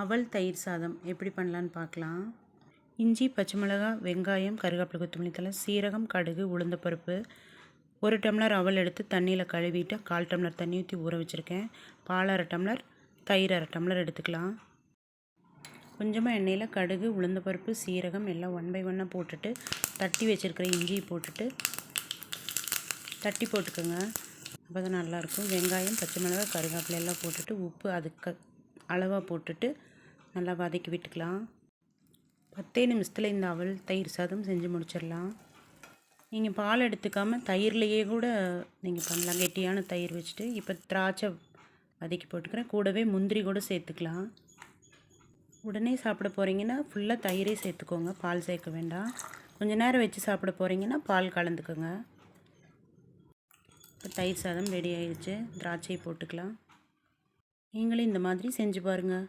அவல் தயிர் சாதம் எப்படி பண்ணலான்னு பார்க்கலாம். இஞ்சி பச்சை மிளகா வெங்காயம் கருவேப்பிலை கொத்தமல்லி தழை சீரகம் கடுகு உளுந்தப்பருப்பு ஒரு டம்ளர் அவல் எடுத்து தண்ணியில் கழுவிட்டு கால் டம்ளர் தண்ணி ஊற்றி ஊற வச்சுருக்கேன். பால் அரை டம்ளர் தயிர் அரை டம்ளர் எடுத்துக்கலாம். கொஞ்சமாக எண்ணெயில் கடுகு உளுந்தப்பருப்பு சீரகம் எல்லாம் ஒன் பை ஒன்னாக போட்டுட்டு தட்டி வச்சுருக்கிற இஞ்சியை போட்டுட்டு தட்டி போட்டுக்கோங்க. அப்போ தான் நல்லாயிருக்கும் வெங்காயம் பச்சை மிளகாய் கருவேப்பிலை எல்லாம் போட்டுட்டு உப்பு அதுக்கு அளவாக போட்டுட்டு நல்லா வதக்கி விட்டுக்கலாம். பத்தே நிமிஷத்தில் இந்த அவல் தயிர் சாதம் செஞ்சு முடிச்சிடலாம். நீங்கள் பால் எடுத்துக்காமல் தயிர்லேயே கூட நீங்கள் பண்ணலாம். கெட்டியான தயிர் வச்சுட்டு இப்போ திராட்சை வதக்கி போட்டுக்கிறேன். கூடவே முந்திரி கூட சேர்த்துக்கலாம். உடனே சாப்பிட போகிறீங்கன்னா ஃபுல்லாக தயிரே சேர்த்துக்கோங்க. பால் சேர்க்க வேண்டாம். கொஞ்சம் நேரம் வச்சு சாப்பிட போகிறீங்கன்னா பால் கலந்துக்கோங்க. இப்போ தயிர் சாதம் ரெடி ஆயிடுச்சு திராட்சையை போட்டுக்கலாம். நீங்களே இந்த மாதிரி செஞ்சு பாருங்கள்